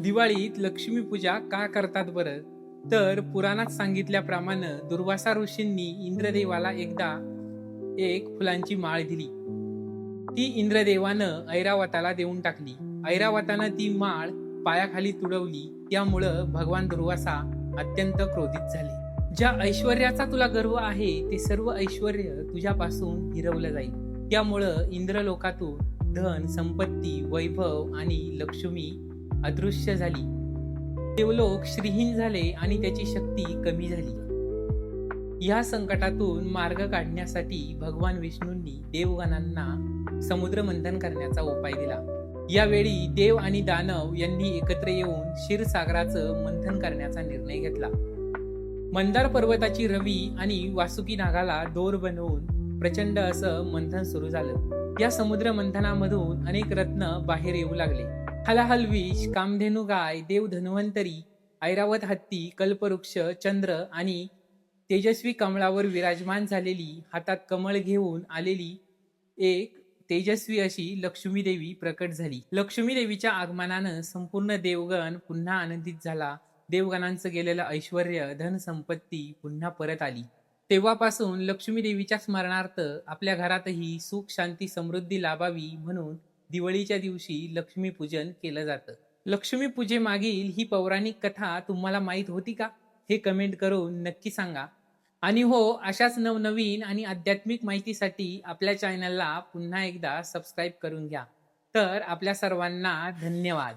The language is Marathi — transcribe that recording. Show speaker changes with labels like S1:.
S1: दिवाळीत लक्ष्मी पूजा का करतात बरं? तर पुराणात सांगितल्याप्रमाणे दुर्वासा ऋषींनी इंद्रदेवाला एकदा एक फुलांची माळ दिली. ती इंद्रदेवानं ऐरावताला देऊन टाकली. ऐरावतानं ती माळ पायाखाली तुडवली. त्यामुळं भगवान दुर्वासा अत्यंत क्रोधित झाले. ज्या ऐश्वर्याचा तुला गर्व आहे ते सर्व ऐश्वर तुझ्यापासून हिरवलं जाईल. त्यामुळं इंद्रलोकातून धन संपत्ती वैभव आणि लक्ष्मी अदृश्य झाली. देवलोक श्रीहीन झाले आणि त्याची शक्ती कमी झाली. या संकटातून मार्ग काढण्यासाठी भगवान विष्णूंनी देवगणांना समुद्र मंथन करण्याचा उपाय दिला. यावेळी देव आणि दानव यांनी एकत्र येऊन क्षीरसागराचं मंथन करण्याचा निर्णय घेतला. मंदार पर्वताची रवी आणि वासुकी नागाला दोर बनवून प्रचंड असं मंथन सुरू झालं. या समुद्र मंथनामधून अनेक रत्न बाहेर येऊ लागले. हलाहल विष कामधेनू गाय देव धन्वंतरी ऐरावत हत्ती कल्पवृक्ष चंद्र आणि तेजस्वी कमळावर विराजमान झालेली हातात कमळ घेऊन आलेली एक तेजस्वी अशी लक्ष्मी देवी प्रकट झाली. लक्ष्मी देवीच्या आगमनानं संपूर्ण देवगण पुन्हा आनंदित झाला. देवगणांचं गेलेलं ऐश्वर धन संपत्ती पुन्हा परत आली. तेव्हापासून लक्ष्मी देवीच्या स्मरणार्थ आपल्या घरातही सुख शांती समृद्धी लाभावी म्हणून दिवाळीच्या दिवशी लक्ष्मीपूजन केलं जातं. लक्ष्मीपूजेमागील ही पौराणिक कथा तुम्हाला माहीत होती का? हे कमेंट करून नक्की सांगा. आणि हो अशाच नवनवीन आणि आध्यात्मिक माहितीसाठी आपल्या चॅनलला पुन्हा एकदा सबस्क्राईब करून घ्या. तर आपल्या सर्वांना धन्यवाद.